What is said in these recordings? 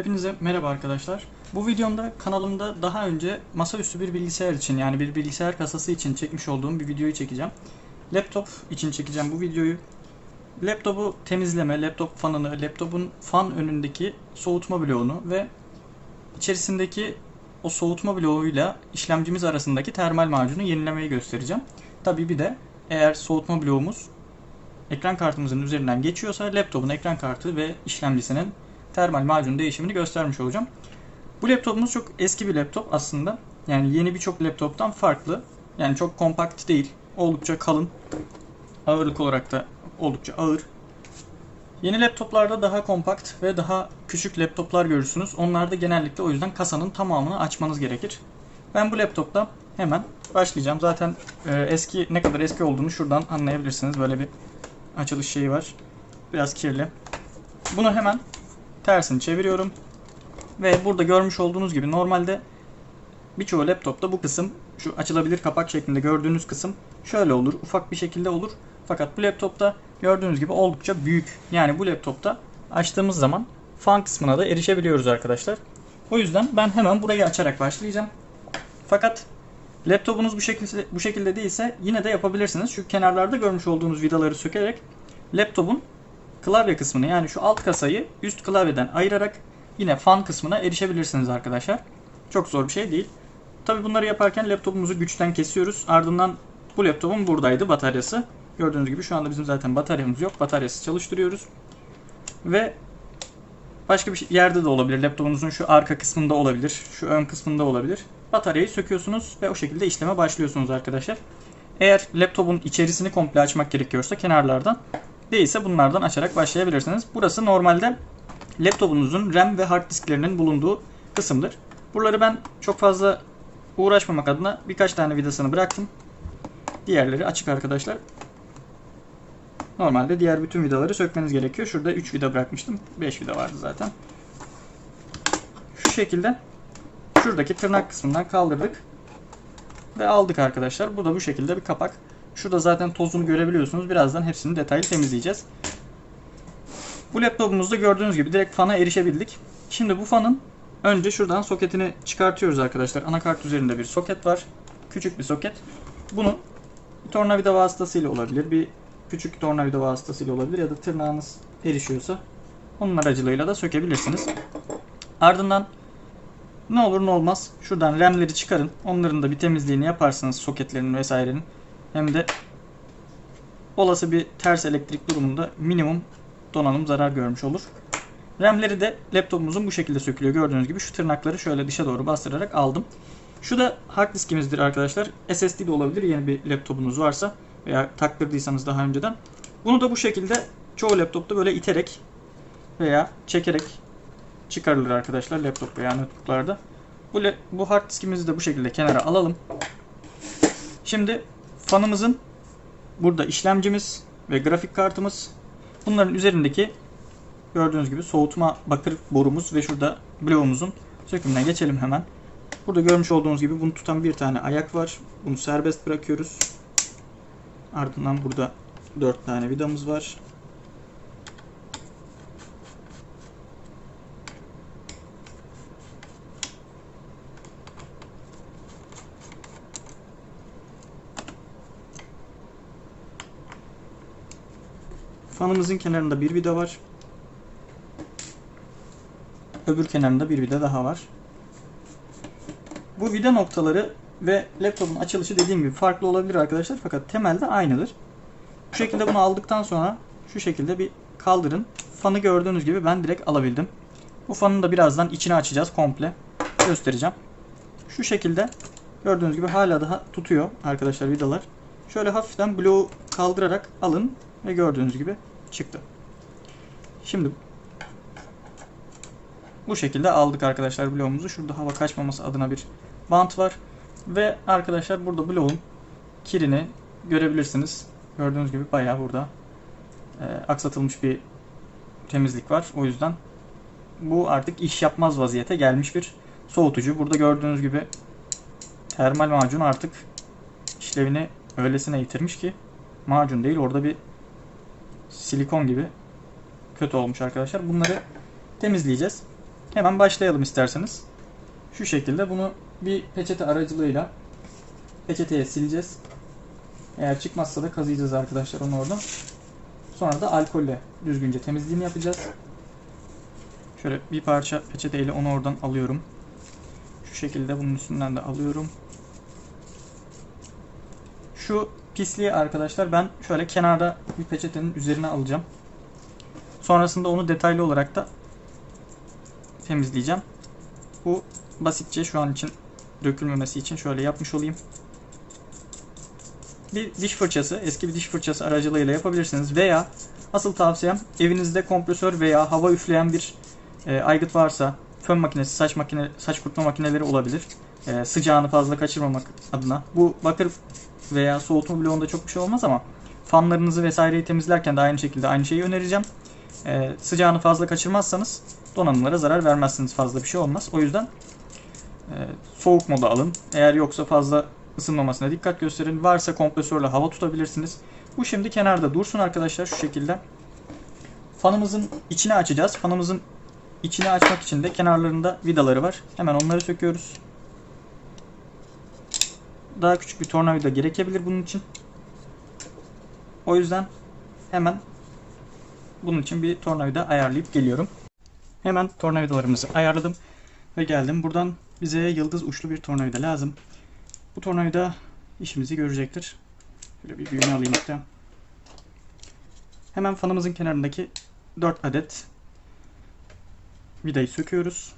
Hepinize merhaba arkadaşlar. Bu videomda kanalımda daha önce masaüstü bir bilgisayar için yani bir bilgisayar kasası için çekmiş olduğum bir videoyu çekeceğim. Laptop için çekeceğim bu videoyu. Laptopu temizleme, laptop fanını, laptopun fan önündeki soğutma bloğunu ve içerisindeki o soğutma bloğuyla işlemcimiz arasındaki termal macunu yenilemeyi göstereceğim. Tabii bir de eğer soğutma bloğumuz ekran kartımızın üzerinden geçiyorsa laptopun ekran kartı ve işlemcisinin termal macun değişimini göstermiş olacağım. Bu laptopumuz çok eski bir laptop aslında. Yani yeni birçok laptoptan farklı. Yani çok kompakt değil. Oldukça kalın. Ağırlık olarak da oldukça ağır. Yeni laptoplarda daha kompakt ve daha küçük laptoplar görürsünüz. Onlarda genellikle o yüzden kasanın tamamını açmanız gerekir. Ben bu laptopta hemen başlayacağım. Zaten e, eski ne kadar eski olduğunu şuradan anlayabilirsiniz. Böyle bir açılış şeyi var. Biraz kirli. Bunu hemen tersini çeviriyorum. Ve burada görmüş olduğunuz gibi normalde birçoğu laptopta bu kısım şu açılabilir kapak şeklinde gördüğünüz kısım şöyle olur. Ufak bir şekilde olur. Fakat bu laptopta gördüğünüz gibi oldukça büyük. Yani bu laptopta açtığımız zaman fan kısmına da erişebiliyoruz arkadaşlar. O yüzden ben hemen burayı açarak başlayacağım. Fakat laptopunuz bu şekilde bu şekilde değilse yine de yapabilirsiniz. Şu kenarlarda görmüş olduğunuz vidaları sökerek laptopun klavye kısmını yani şu alt kasayı üst klavyeden ayırarak yine fan kısmına erişebilirsiniz arkadaşlar. Çok zor bir şey değil. Tabi bunları yaparken laptopumuzu güçten kesiyoruz. Ardından bu laptopun buradaydı bataryası. Gördüğünüz gibi şu anda bizim zaten bataryamız yok. Bataryası çalıştırıyoruz. Ve başka bir şey- yerde de olabilir. Laptopunuzun şu arka kısmında olabilir. Şu ön kısmında olabilir. Bataryayı söküyorsunuz ve o şekilde işleme başlıyorsunuz arkadaşlar. Eğer laptopun içerisini komple açmak gerekiyorsa kenarlardan değilse bunlardan açarak başlayabilirsiniz. Burası normalde laptopunuzun RAM ve hard disklerinin bulunduğu kısımdır. Buraları ben çok fazla uğraşmamak adına birkaç tane vidasını bıraktım. Diğerleri açık arkadaşlar. Normalde diğer bütün vidaları sökmeniz gerekiyor. Şurada 3 vida bırakmıştım. 5 vida vardı zaten. Şu şekilde şuradaki tırnak kısmından kaldırdık. Ve aldık arkadaşlar. Bu da bu şekilde bir kapak. Şurada zaten tozunu görebiliyorsunuz. Birazdan hepsini detaylı temizleyeceğiz. Bu laptopumuzda gördüğünüz gibi direkt fana erişebildik. Şimdi bu fanın önce şuradan soketini çıkartıyoruz arkadaşlar. Anakart üzerinde bir soket var. Küçük bir soket. Bunu bir tornavida vasıtasıyla olabilir. Bir küçük tornavida vasıtasıyla olabilir ya da tırnağınız erişiyorsa onun aracılığıyla da sökebilirsiniz. Ardından ne olur ne olmaz şuradan remleri çıkarın. Onların da bir temizliğini yaparsınız soketlerinin vesairenin. Hem de olası bir ters elektrik durumunda minimum donanım zarar görmüş olur. RAM'leri de laptopumuzun bu şekilde sökülüyor. Gördüğünüz gibi şu tırnakları şöyle dışa doğru bastırarak aldım. Şu da hard diskimizdir arkadaşlar. SSD de olabilir yeni bir laptopunuz varsa veya taktırdıysanız daha önceden. Bunu da bu şekilde çoğu laptopta böyle iterek veya çekerek çıkarılır arkadaşlar laptop veya notebooklarda. Bu, bu hard diskimizi de bu şekilde kenara alalım. Şimdi fanımızın burada işlemcimiz ve grafik kartımız bunların üzerindeki gördüğünüz gibi soğutma bakır borumuz ve şurada bloğumuzun sökümüne geçelim hemen. Burada görmüş olduğunuz gibi bunu tutan bir tane ayak var. Bunu serbest bırakıyoruz. Ardından burada 4 tane vidamız var. Fanımızın kenarında bir vida var. Öbür kenarında bir vida daha var. Bu vida noktaları ve laptopun açılışı dediğim gibi farklı olabilir arkadaşlar fakat temelde aynıdır. Bu şekilde bunu aldıktan sonra şu şekilde bir kaldırın. Fanı gördüğünüz gibi ben direkt alabildim. Bu fanın da birazdan içini açacağız komple. Göstereceğim. Şu şekilde gördüğünüz gibi hala daha tutuyor arkadaşlar vidalar. Şöyle hafiften bloğu kaldırarak alın ve gördüğünüz gibi çıktı. Şimdi bu şekilde aldık arkadaşlar bloğumuzu. Şurada hava kaçmaması adına bir bant var. Ve arkadaşlar burada bloğun kirini görebilirsiniz. Gördüğünüz gibi bayağı burada e, aksatılmış bir temizlik var. O yüzden bu artık iş yapmaz vaziyete gelmiş bir soğutucu. Burada gördüğünüz gibi termal macun artık işlevini öylesine yitirmiş ki macun değil orada bir silikon gibi kötü olmuş arkadaşlar. Bunları temizleyeceğiz. Hemen başlayalım isterseniz. Şu şekilde bunu bir peçete aracılığıyla peçeteye sileceğiz. Eğer çıkmazsa da kazıyacağız arkadaşlar onu oradan. Sonra da alkolle düzgünce temizliğini yapacağız. Şöyle bir parça peçeteyle onu oradan alıyorum. Şu şekilde bunun üstünden de alıyorum. Şu pisliği arkadaşlar ben şöyle kenarda bir peçetenin üzerine alacağım. Sonrasında onu detaylı olarak da temizleyeceğim. Bu basitçe şu an için dökülmemesi için şöyle yapmış olayım. Bir diş fırçası, eski bir diş fırçası aracılığıyla yapabilirsiniz veya asıl tavsiyem evinizde kompresör veya hava üfleyen bir e, aygıt varsa fön makinesi, saç makine, saç kurutma makineleri olabilir. E, sıcağını fazla kaçırmamak adına. Bu bakır veya soğutma bloğunda çok bir şey olmaz ama fanlarınızı vesaireyi temizlerken de aynı şekilde aynı şeyi önereceğim. E, sıcağını fazla kaçırmazsanız donanımlara zarar vermezsiniz. Fazla bir şey olmaz. O yüzden e, soğuk moda alın. Eğer yoksa fazla ısınmamasına dikkat gösterin. Varsa kompresörle hava tutabilirsiniz. Bu şimdi kenarda dursun arkadaşlar şu şekilde. Fanımızın içini açacağız. Fanımızın içini açmak için de kenarlarında vidaları var. Hemen onları söküyoruz. Daha küçük bir tornavida gerekebilir bunun için. O yüzden hemen bunun için bir tornavida ayarlayıp geliyorum. Hemen tornavidalarımızı ayarladım ve geldim. Buradan bize yıldız uçlu bir tornavida lazım. Bu tornavida işimizi görecektir. Şöyle bir büyüğünü alayım hatta. Hemen fanımızın kenarındaki 4 adet vidayı söküyoruz.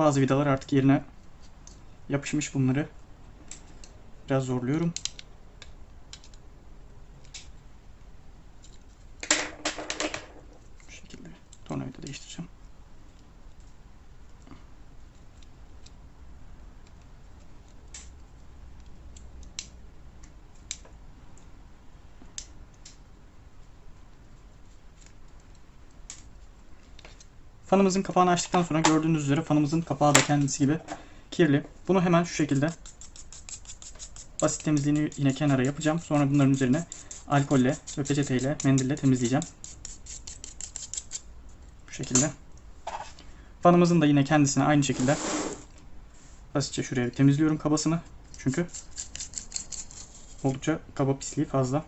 Bazı vidalar artık yerine yapışmış bunları. Biraz zorluyorum. Bu şekilde tornavida değiştireceğim. Fanımızın kapağını açtıktan sonra gördüğünüz üzere fanımızın kapağı da kendisi gibi kirli. Bunu hemen şu şekilde basit temizliğini yine kenara yapacağım. Sonra bunların üzerine alkolle ve peçeteyle, mendille temizleyeceğim. Bu şekilde. Fanımızın da yine kendisine aynı şekilde basitçe şuraya temizliyorum kabasını. Çünkü oldukça kaba pisliği fazla.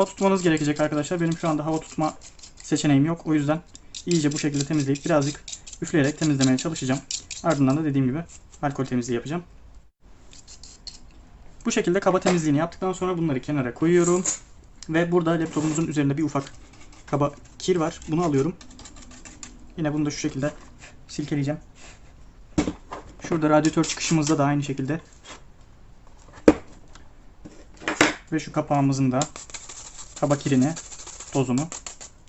Hava tutmanız gerekecek arkadaşlar. Benim şu anda hava tutma seçeneğim yok. O yüzden iyice bu şekilde temizleyip birazcık üfleyerek temizlemeye çalışacağım. Ardından da dediğim gibi alkol temizliği yapacağım. Bu şekilde kaba temizliğini yaptıktan sonra bunları kenara koyuyorum. Ve burada laptopumuzun üzerinde bir ufak kaba kir var. Bunu alıyorum. Yine bunu da şu şekilde silkeleyeceğim. Şurada radyatör çıkışımızda da aynı şekilde. Ve şu kapağımızın da kaba kirini, tozunu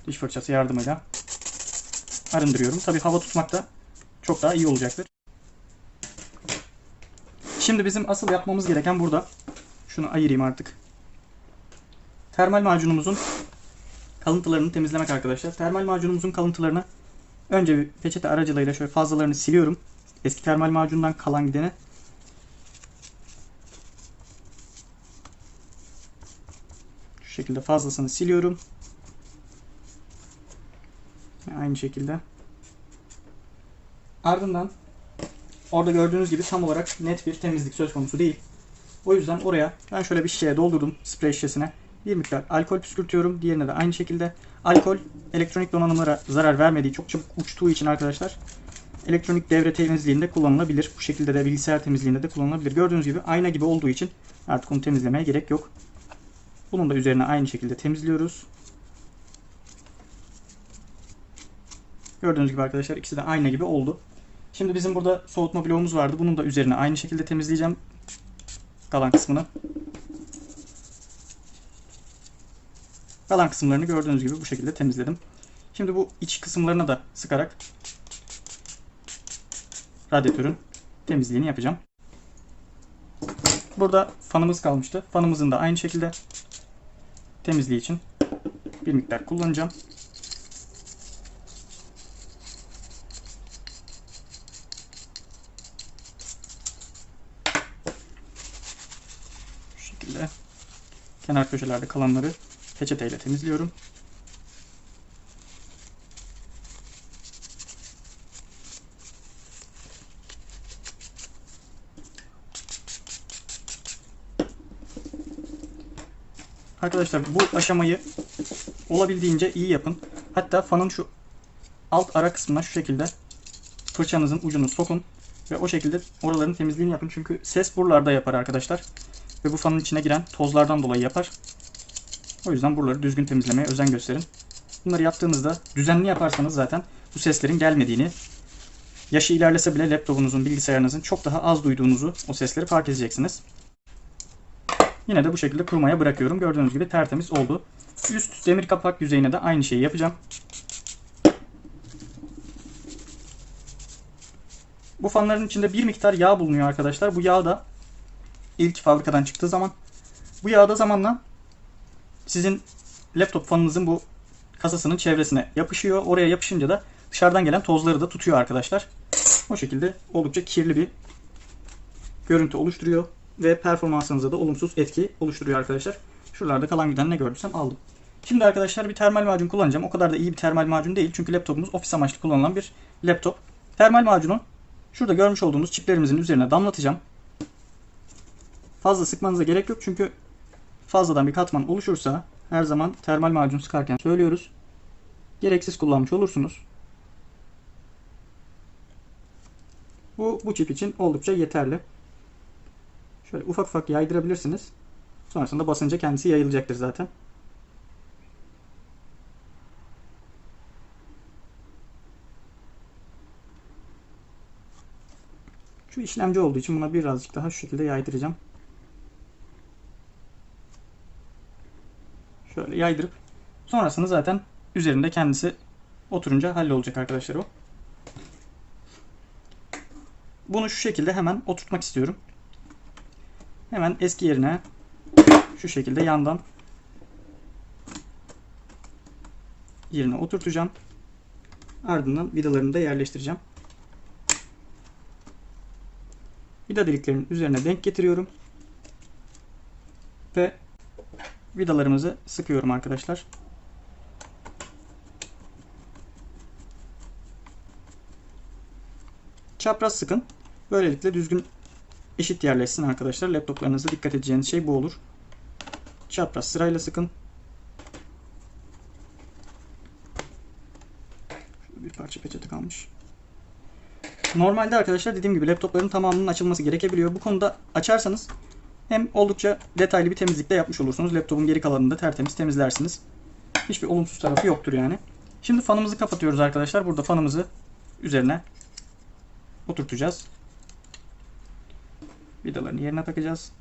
diş fırçası yardımıyla arındırıyorum. Tabi hava tutmak da çok daha iyi olacaktır. Şimdi bizim asıl yapmamız gereken burada. Şunu ayırayım artık. Termal macunumuzun kalıntılarını temizlemek arkadaşlar. Termal macunumuzun kalıntılarını önce bir peçete aracılığıyla şöyle fazlalarını siliyorum. Eski termal macundan kalan gideni. Şekilde fazlasını siliyorum. Aynı şekilde. Ardından orada gördüğünüz gibi tam olarak net bir temizlik söz konusu değil. O yüzden oraya ben şöyle bir şişeye doldurdum sprey şişesine. Bir miktar alkol püskürtüyorum. Diğerine de aynı şekilde. Alkol elektronik donanımlara zarar vermediği çok çabuk uçtuğu için arkadaşlar elektronik devre temizliğinde kullanılabilir. Bu şekilde de bilgisayar temizliğinde de kullanılabilir. Gördüğünüz gibi ayna gibi olduğu için artık onu temizlemeye gerek yok. Bunun da üzerine aynı şekilde temizliyoruz. Gördüğünüz gibi arkadaşlar ikisi de ayna gibi oldu. Şimdi bizim burada soğutma bloğumuz vardı. Bunun da üzerine aynı şekilde temizleyeceğim. Kalan kısmını. Kalan kısımlarını gördüğünüz gibi bu şekilde temizledim. Şimdi bu iç kısımlarına da sıkarak radyatörün temizliğini yapacağım. Burada fanımız kalmıştı. Fanımızın da aynı şekilde temizliği için bir miktar kullanacağım. Şu şekilde kenar köşelerde kalanları peçeteyle temizliyorum. Arkadaşlar bu aşamayı olabildiğince iyi yapın. Hatta fanın şu alt ara kısmına şu şekilde fırçanızın ucunu sokun ve o şekilde oraların temizliğini yapın. Çünkü ses buralarda yapar arkadaşlar. Ve bu fanın içine giren tozlardan dolayı yapar. O yüzden buraları düzgün temizlemeye özen gösterin. Bunları yaptığınızda düzenli yaparsanız zaten bu seslerin gelmediğini, yaşı ilerlese bile laptopunuzun, bilgisayarınızın çok daha az duyduğunuzu o sesleri fark edeceksiniz. Yine de bu şekilde kurumaya bırakıyorum. Gördüğünüz gibi tertemiz oldu. Üst demir kapak yüzeyine de aynı şeyi yapacağım. Bu fanların içinde bir miktar yağ bulunuyor arkadaşlar. Bu yağ da ilk fabrikadan çıktığı zaman bu yağ da zamanla sizin laptop fanınızın bu kasasının çevresine yapışıyor. Oraya yapışınca da dışarıdan gelen tozları da tutuyor arkadaşlar. O şekilde oldukça kirli bir görüntü oluşturuyor ve performansınıza da olumsuz etki oluşturuyor arkadaşlar. Şuralarda kalan giden ne gördüysem aldım. Şimdi arkadaşlar bir termal macun kullanacağım. O kadar da iyi bir termal macun değil. Çünkü laptopumuz ofis amaçlı kullanılan bir laptop. Termal macunu şurada görmüş olduğunuz çiplerimizin üzerine damlatacağım. Fazla sıkmanıza gerek yok. Çünkü fazladan bir katman oluşursa her zaman termal macun sıkarken söylüyoruz. Gereksiz kullanmış olursunuz. Bu, bu çip için oldukça yeterli. Şöyle ufak ufak yaydırabilirsiniz. Sonrasında basınca kendisi yayılacaktır zaten. Şu işlemci olduğu için buna birazcık daha şu şekilde yaydıracağım. Şöyle yaydırıp sonrasında zaten üzerinde kendisi oturunca hallolacak arkadaşlar o. Bunu şu şekilde hemen oturtmak istiyorum. Hemen eski yerine şu şekilde yandan yerine oturtacağım. Ardından vidalarını da yerleştireceğim. Vida deliklerinin üzerine denk getiriyorum. Ve vidalarımızı sıkıyorum arkadaşlar. Çapraz sıkın. Böylelikle düzgün eşit yerleşsin arkadaşlar. Laptoplarınızda dikkat edeceğiniz şey bu olur. Çapraz sırayla sıkın. Şurada bir parça peçete kalmış. Normalde arkadaşlar dediğim gibi laptopların tamamının açılması gerekebiliyor. Bu konuda açarsanız hem oldukça detaylı bir temizlikte yapmış olursunuz. Laptopun geri kalanını da tertemiz temizlersiniz. Hiçbir olumsuz tarafı yoktur yani. Şimdi fanımızı kapatıyoruz arkadaşlar. Burada fanımızı üzerine oturtacağız. Vidalarını yerine takacağız.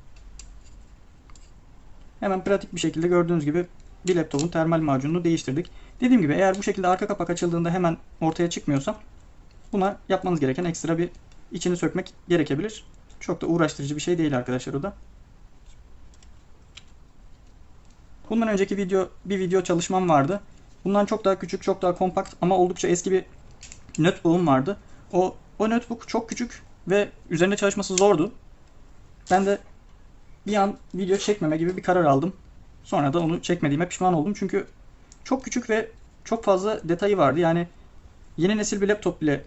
Hemen pratik bir şekilde gördüğünüz gibi bir laptopun termal macununu değiştirdik. Dediğim gibi eğer bu şekilde arka kapak açıldığında hemen ortaya çıkmıyorsa buna yapmanız gereken ekstra bir içini sökmek gerekebilir. Çok da uğraştırıcı bir şey değil arkadaşlar o da. Bundan önceki video bir video çalışmam vardı. Bundan çok daha küçük, çok daha kompakt ama oldukça eski bir notebook'um vardı. O o notebook çok küçük ve üzerinde çalışması zordu. Ben de bir an video çekmeme gibi bir karar aldım. Sonra da onu çekmediğime pişman oldum. Çünkü çok küçük ve çok fazla detayı vardı. Yani yeni nesil bir laptop bile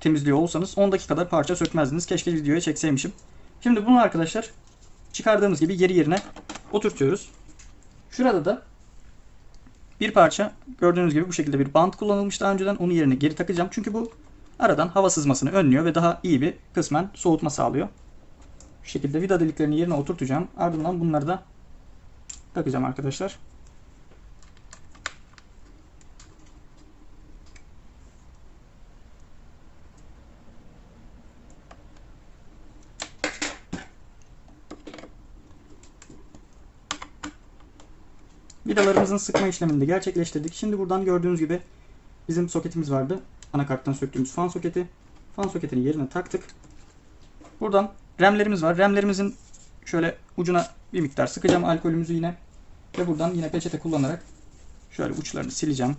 temizliyor olsanız 10 dakikada parça sökmezdiniz. Keşke videoya çekseymişim. Şimdi bunu arkadaşlar çıkardığımız gibi geri yerine oturtuyoruz. Şurada da bir parça gördüğünüz gibi bu şekilde bir bant kullanılmış daha önceden. Onu yerine geri takacağım. Çünkü bu aradan hava sızmasını önlüyor ve daha iyi bir kısmen soğutma sağlıyor. Şu şekilde vida deliklerini yerine oturtacağım. Ardından bunları da takacağım arkadaşlar. Vidalarımızın sıkma işlemini de gerçekleştirdik. Şimdi buradan gördüğünüz gibi bizim soketimiz vardı. Anakarttan söktüğümüz fan soketi. Fan soketini yerine taktık. Buradan remlerimiz var. Remlerimizin şöyle ucuna bir miktar sıkacağım alkolümüzü yine. Ve buradan yine peçete kullanarak şöyle uçlarını sileceğim.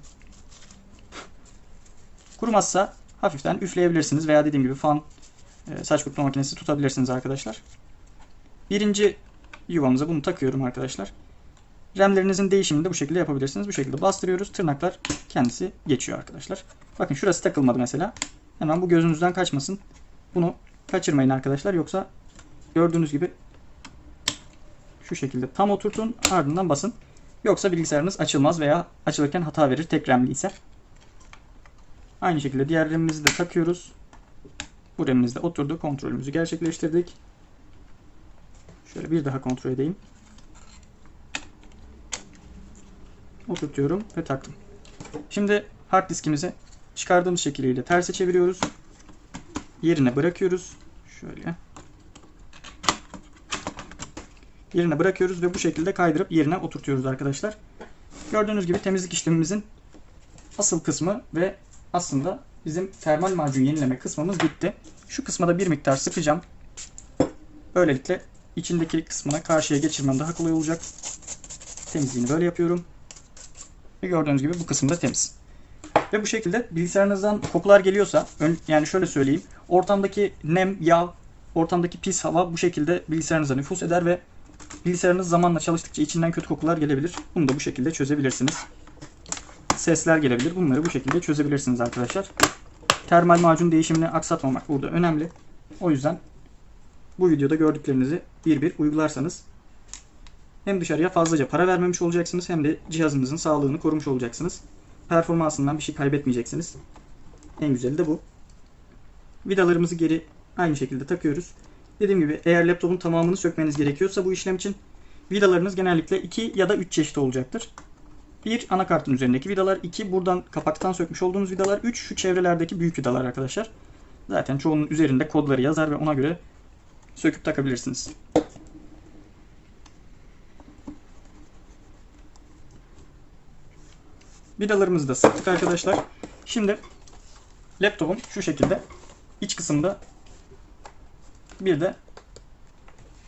Kurumazsa hafiften üfleyebilirsiniz veya dediğim gibi fan e, saç kurutma makinesi tutabilirsiniz arkadaşlar. Birinci yuvamıza bunu takıyorum arkadaşlar. Remlerinizin değişimini de bu şekilde yapabilirsiniz. Bu şekilde bastırıyoruz. Tırnaklar kendisi geçiyor arkadaşlar. Bakın şurası takılmadı mesela. Hemen bu gözünüzden kaçmasın. Bunu kaçırmayın arkadaşlar. Yoksa gördüğünüz gibi şu şekilde tam oturtun ardından basın. Yoksa bilgisayarınız açılmaz veya açılırken hata verir tek remli ise. Aynı şekilde diğer remimizi de takıyoruz. Bu remimiz de oturdu. Kontrolümüzü gerçekleştirdik. Şöyle bir daha kontrol edeyim. Oturtuyorum ve taktım. Şimdi hard diskimizi çıkardığımız şekliyle terse çeviriyoruz. Yerine bırakıyoruz. Şöyle. Yerine bırakıyoruz ve bu şekilde kaydırıp yerine oturtuyoruz arkadaşlar. Gördüğünüz gibi temizlik işlemimizin asıl kısmı ve aslında bizim termal macun yenileme kısmımız bitti. Şu kısma da bir miktar sıkacağım. Böylelikle içindeki kısmına karşıya geçirmem daha kolay olacak. Temizliğini böyle yapıyorum. Ve gördüğünüz gibi bu kısım da temiz. Ve bu şekilde bilgisayarınızdan kokular geliyorsa yani şöyle söyleyeyim. Ortamdaki nem, yağ, ortamdaki pis hava bu şekilde bilgisayarınıza nüfus eder ve bilgisayarınız zamanla çalıştıkça içinden kötü kokular gelebilir. Bunu da bu şekilde çözebilirsiniz. Sesler gelebilir. Bunları bu şekilde çözebilirsiniz arkadaşlar. Termal macun değişimini aksatmamak burada önemli. O yüzden bu videoda gördüklerinizi bir bir uygularsanız hem dışarıya fazlaca para vermemiş olacaksınız hem de cihazınızın sağlığını korumuş olacaksınız. Performansından bir şey kaybetmeyeceksiniz. En güzeli de bu. Vidalarımızı geri aynı şekilde takıyoruz. Dediğim gibi eğer laptopun tamamını sökmeniz gerekiyorsa bu işlem için vidalarınız genellikle 2 ya da 3 çeşit olacaktır. Bir anakartın üzerindeki vidalar, iki buradan kapaktan sökmüş olduğunuz vidalar, üç şu çevrelerdeki büyük vidalar arkadaşlar. Zaten çoğunun üzerinde kodları yazar ve ona göre söküp takabilirsiniz. Vidalarımızı da sıktık arkadaşlar. Şimdi laptopun şu şekilde iç kısımda bir de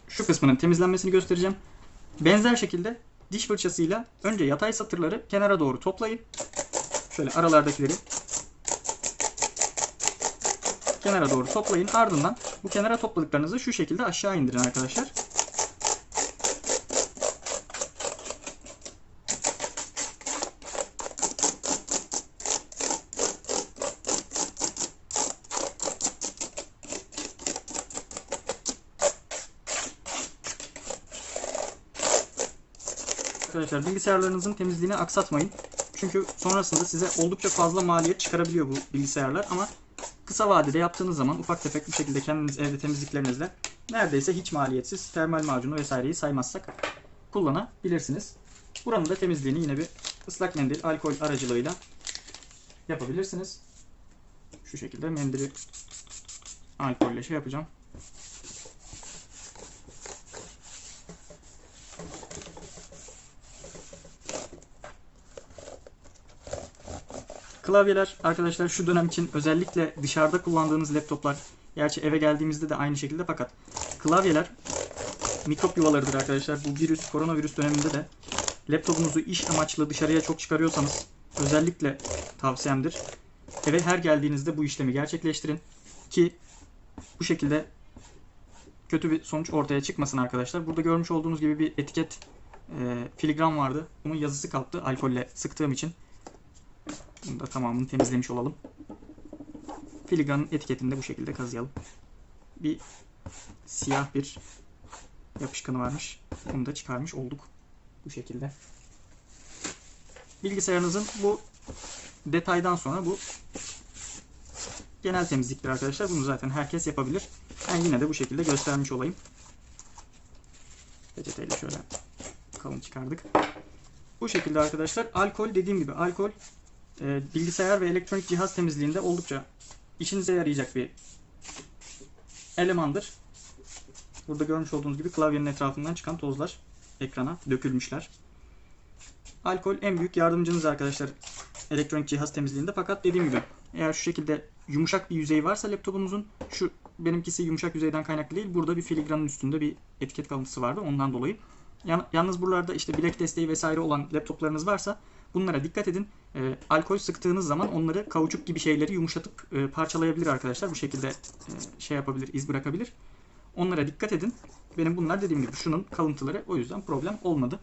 şu kısmının temizlenmesini göstereceğim. Benzer şekilde diş fırçasıyla önce yatay satırları kenara doğru toplayın. Şöyle aralardakileri kenara doğru toplayın. Ardından bu kenara topladıklarınızı şu şekilde aşağı indirin arkadaşlar. Arkadaşlar bilgisayarlarınızın temizliğini aksatmayın. Çünkü sonrasında size oldukça fazla maliyet çıkarabiliyor bu bilgisayarlar ama kısa vadede yaptığınız zaman ufak tefek bir şekilde kendiniz evde temizliklerinizle neredeyse hiç maliyetsiz termal macunu vesaireyi saymazsak kullanabilirsiniz. Buranın da temizliğini yine bir ıslak mendil alkol aracılığıyla yapabilirsiniz. Şu şekilde mendili alkolle şey yapacağım. Klavyeler arkadaşlar şu dönem için özellikle dışarıda kullandığınız laptoplar gerçi eve geldiğimizde de aynı şekilde fakat klavyeler mikrop yuvalarıdır arkadaşlar. Bu virüs, koronavirüs döneminde de laptopunuzu iş amaçlı dışarıya çok çıkarıyorsanız özellikle tavsiyemdir. Eve her geldiğinizde bu işlemi gerçekleştirin ki bu şekilde kötü bir sonuç ortaya çıkmasın arkadaşlar. Burada görmüş olduğunuz gibi bir etiket e, filigran vardı. Bunun yazısı kalktı alkolle sıktığım için. Bunu da tamamını temizlemiş olalım. Filigranın etiketini de bu şekilde kazıyalım. Bir siyah bir yapışkanı varmış. Onu da çıkarmış olduk. Bu şekilde. Bilgisayarınızın bu detaydan sonra bu genel temizliktir arkadaşlar. Bunu zaten herkes yapabilir. Ben yine de bu şekilde göstermiş olayım. Peçeteyle şöyle kalın çıkardık. Bu şekilde arkadaşlar. Alkol dediğim gibi alkol e, bilgisayar ve elektronik cihaz temizliğinde oldukça işinize yarayacak bir elemandır. Burada görmüş olduğunuz gibi klavyenin etrafından çıkan tozlar ekrana dökülmüşler. Alkol en büyük yardımcınız arkadaşlar elektronik cihaz temizliğinde. Fakat dediğim gibi eğer şu şekilde yumuşak bir yüzey varsa laptopunuzun şu benimkisi yumuşak yüzeyden kaynaklı değil. Burada bir filigranın üstünde bir etiket kalıntısı vardı ondan dolayı. Yalnız buralarda işte bilek desteği vesaire olan laptoplarınız varsa bunlara dikkat edin. E, alkol sıktığınız zaman onları kauçuk gibi şeyleri yumuşatıp e, parçalayabilir arkadaşlar. Bu şekilde e, şey yapabilir, iz bırakabilir. Onlara dikkat edin. Benim bunlar dediğim gibi şunun kalıntıları o yüzden problem olmadı.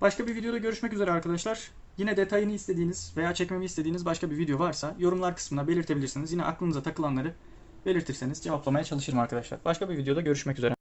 Başka bir videoda görüşmek üzere arkadaşlar. Yine detayını istediğiniz veya çekmemi istediğiniz başka bir video varsa yorumlar kısmına belirtebilirsiniz. Yine aklınıza takılanları belirtirseniz cevaplamaya çalışırım arkadaşlar. Başka bir videoda görüşmek üzere.